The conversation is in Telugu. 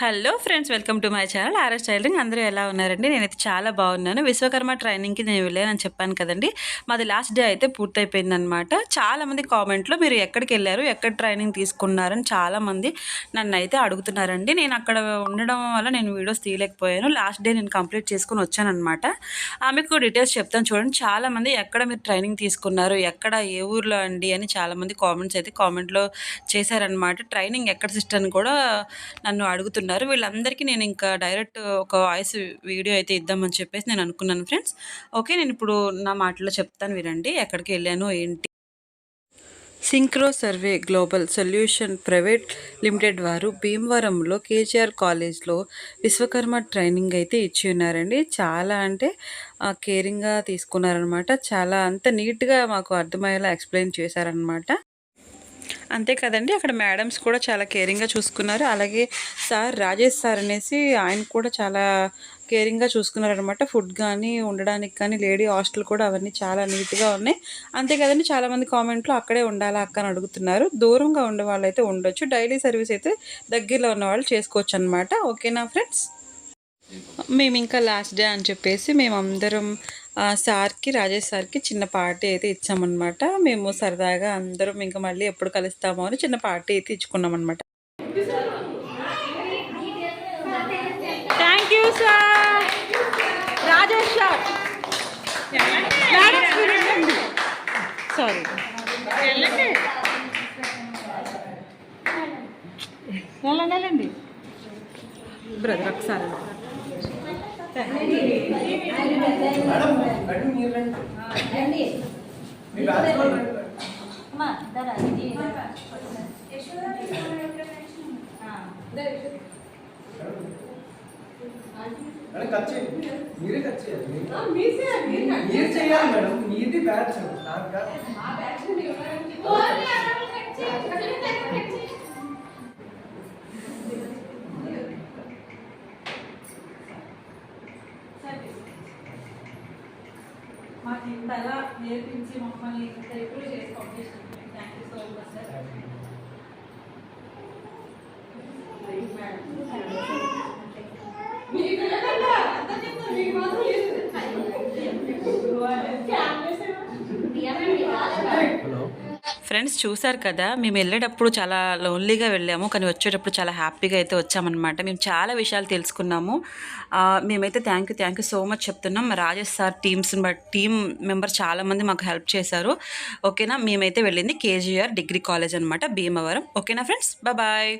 Hello friends welcome to my channel. RS tailoring అందరూ ఎలా ఉన్నారండి? నేనైతే చాలా బాగున్నాను. విశ్వకర్మ ట్రైనింగ్కి నేను వెళ్ళానని చెప్పాను కదండి. మాది లాస్ట్ డే అయితే పూర్తయిపోయిందనమాట చాలామంది కామెంట్లో మీరు ఎక్కడికి వెళ్ళారు ఎక్కడ ట్రైనింగ్ తీసుకున్నారని చాలామంది నన్ను అయితే అడుగుతున్నారండి. నేను అక్కడ ఉండడం వల్ల నేను వీడియోస్ తీయలేకపోయాను. లాస్ట్ డే నేను కంప్లీట్ చేసుకుని వచ్చానమాట ఆమెకు డీటెయిల్స్ చెప్తాను చూడండి. చాలామంది ఎక్కడ మీరు ట్రైనింగ్ తీసుకున్నారు ఎక్కడ ఏ ఊర్లో అండి అని చాలామంది కామెంట్స్ అయితే కామెంట్లో చేశారనమాట ట్రైనింగ్ ఎక్కడ సిస్టర్ని కూడా నన్ను అడుగుతున్నారు. అడుగుతున్నారు వీళ్ళందరికీ నేను ఇంకా డైరెక్ట్ ఒక వాయిస్ వీడియో అయితే ఇద్దామని చెప్పేసి నేను అనుకున్నాను ఫ్రెండ్స్. ఓకే నేను ఇప్పుడు నా మాటలో చెప్తాను వినండి. ఎక్కడికి వెళ్ళాను ఏంటి? Synchro survey global solution private limited వారు భీమవరంలో కేజీఆర్ కాలేజ్లో విశ్వకర్మ ట్రైనింగ్ అయితే ఇచ్చి ఉన్నారండి. చాలా అంటే కేరింగ్గా తీసుకున్నారనమాట. చాలా అంత నీట్గా మాకు అర్థమయ్యేలా ఎక్స్ప్లెయిన్ చేశారనమాట. అంతే కదండి. అక్కడ మేడమ్స్ కూడా చాలా కేరింగ్గా చూసుకున్నారు. అలాగే సార్ రాజేష్ సార్ అనేసి ఆయన కూడా చాలా కేరింగ్గా చూసుకున్నారనమాట ఫుడ్ కానీ ఉండడానికి కానీ లేడీ హాస్టల్ కూడా అవన్నీ చాలా నీట్గా ఉన్నాయి. అంతే కదండి. చాలామంది కామెంట్లు అక్కడే ఉండాలా అక్క అని అడుగుతున్నారు. దూరంగా ఉండే వాళ్ళు అయితే ఉండొచ్చు. డైలీ సర్వీస్ అయితే దగ్గరలో ఉన్న వాళ్ళు చేసుకోవచ్చు అనమాట ఓకేనా ఫ్రెండ్స్? మేము ఇంకా లాస్ట్ డే అని చెప్పేసి మేమందరం సార్కి రాజేష్ సార్కి చిన్న పార్టీ అయితే ఇచ్చామన్నమాట. మేము సరదాగా అందరం ఇంకా మళ్ళీ ఎప్పుడు కలుస్తామో అని చిన్న పార్టీ అయితే ఇచ్చుకున్నాం అనమాట thank you sir. Rajesh sir. Sorry వెళ్ళండి. బ్రదర్ ఒకసారి మీరే కట్ చేయాలి. మీరు చేయాలి. మేడం. మీది బ్యాచ్. నాకు మాకు ఇంతలా నేర్పించి మమ్మల్ని ఇంత ఎప్పుడు చేసి పంపిస్తుంది thank you so much sir friends చూసారు కదా మేము వెళ్ళేటప్పుడు చాలా లోన్లీగా వెళ్ళాము. కానీ వచ్చేటప్పుడు చాలా హ్యాపీగా అయితే వచ్చామన్నమాట. మేము చాలా విషయాలు తెలుసుకున్నాము. మేమైతే thank you thank you so much చెప్తున్నాం. రాజేష్ సార్ టీమ్స్ని బట్ టీమ్ మెంబర్ చాలామంది మాకు హెల్ప్ చేశారు. ఓకేనా మేమైతే వెళ్ళింది కేజీఆర్ డిగ్రీ కాలేజ్ అనమాట భీమవరం. ఓకేనా ఫ్రెండ్స్ బాయ్